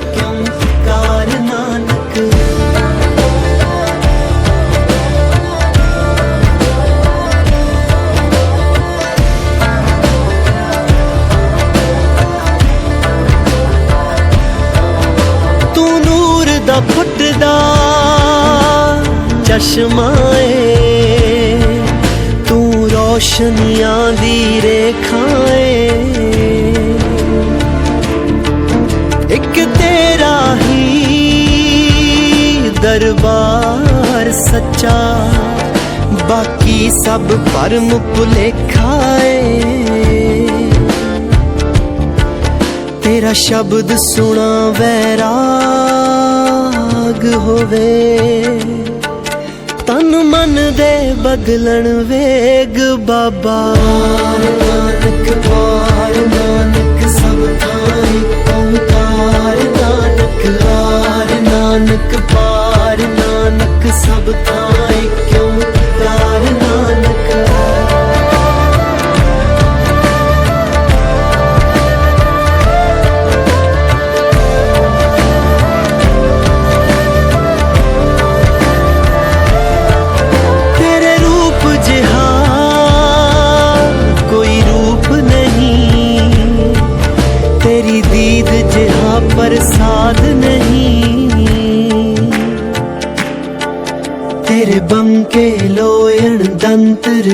ਥਾਂ ਇੱਕ ਨਾਨਕ ਤੂੰ ਨੂਰ ਦਾ ਫੁੱਟਦਾ ਚਸ਼ਮਾ ਏ ਤੂੰ ਰੋਸ਼ਨੀਆਂ ਦੀ ਰੇਖਾ ਦਰਬਾਰ ਸੱਚਾ, ਬਾਕੀ ਸਭ ਪਰਮ ਭੁਲੇਖਾ ਏ। ਤੇਰਾ ਸ਼ਬਦ ਸੁਣਾ ਵੈਰਾਗ ਹੋਵੇ, ਤਨ ਮਨ ਦੇ ਬਦਲਣ ਵੇਗ ਬਾਬਾ। ਨਾਨਕ ਪਾਰ ਨਾਨਕ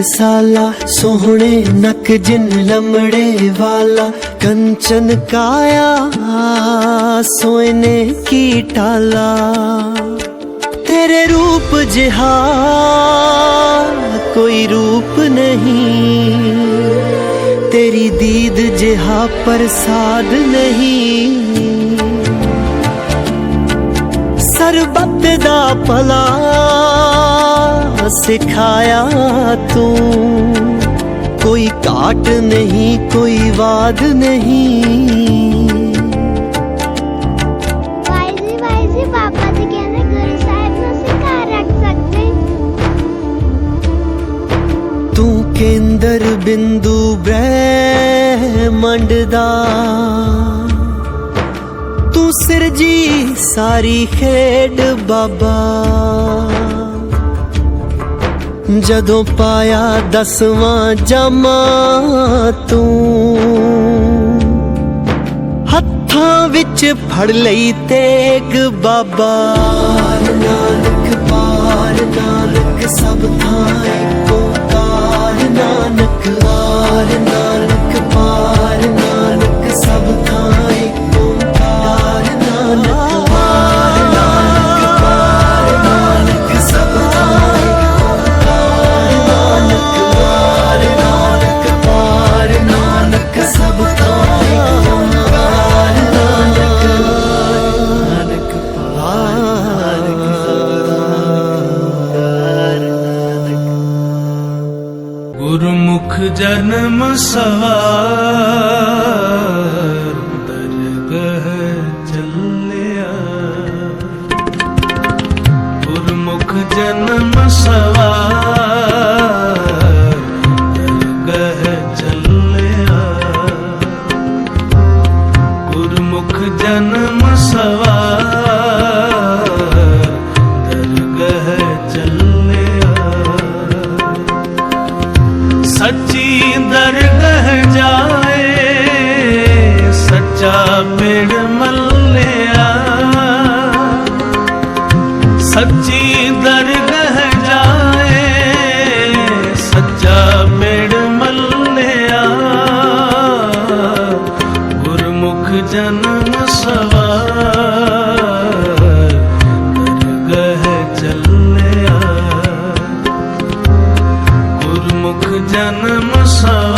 ਸਾਲਾ, ਸੋਹਣੇ ਨਕ ਜਿਨ ਲਮੜੇ ਵਾਲਾ, ਕੰਚਨ ਕਾਇਆ ਸੋਇਨੇ ਕੀ ਟਾਲਾ। ਤੇਰੇ ਰੂਪ ਜਿਹਾ, ਕੋਈ ਰੂਪ ਨਹੀਂ। ਤੇਰੀ ਦੀਦ ਜਿਹਾ ਪ੍ਰਸਾਦ ਨਹੀਂ। ਸਰਬੱਤ ਦਾ ਭਲਾ ਸਿਖਾਇਆ ਤੂੰ? ਕੋਈ ਘਾਟ ਨਹੀਂ ਕੋਈ ਵਾਦ ਨਹੀਂ। ਵਾਈਜ਼ੀ ਵਾਈਜ਼ੀ ਪਾਪਾ ਜੀ ਕਹਿੰਦੇ ਗੁਰੂ ਸਾਹਿਬ ਨੂੰ ਸਿਖਾ ਰੱਖ ਸਕਦੇ। ਤੂੰ ਕੇਂਦਰ ਬਿੰਦੂ ਬ੍ਰਹਿਮੰਡ ਦਾ। ਤੂੰ ਸਿਰਜੀ ਸਾਰੀ ਖੇਡ ਬਾਬਾ। ਜਦੋਂ ਪਾਇਆ ਦਸਵਾਂ ਜਾਮਾ ਤੂੰ। ਹੱਥਾਂ ਵਿੱਚ ਫੜ ਲਈ ਤੇਗ ਬਾਬਾ। ਨਾਨਕ ਪਾਰ, ਨਾਨਕ ਸਭ ਥਾਂ ਇੱਕ ਓੰਕਾਰ ਨਾਨਕ ਆਰ ਨਾਨਕ ਜਨਮ ਸਵਾਰ। ਸੱਚੀ ਦਰਗਹ ਜਾਏ ਸੱਚਾ ਪੇੜ ਮੱਲਿਆ। ਸੱਚੀ ਦਰਗਹ ਜਾਏ, ਸੱਚਾ ਪੇੜ ਮੱਲਿਆ। ਗੁਰਮੁਖ ਜਨਮ ਸਵਾਰ ਦਰਗਹ ਚੱਲਿਆ। ਗੁਰਮੁਖ ਜਨਮ ਸਵਾਰ।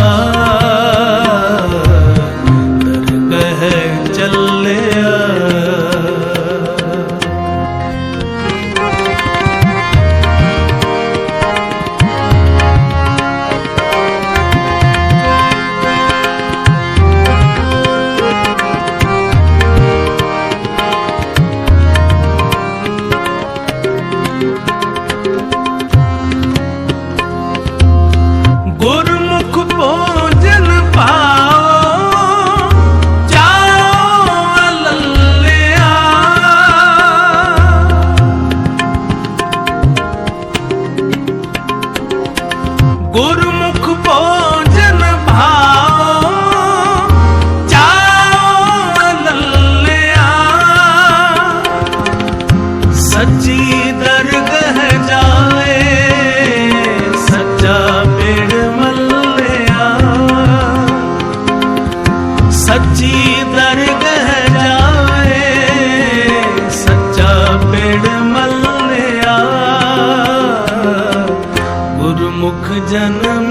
जन्म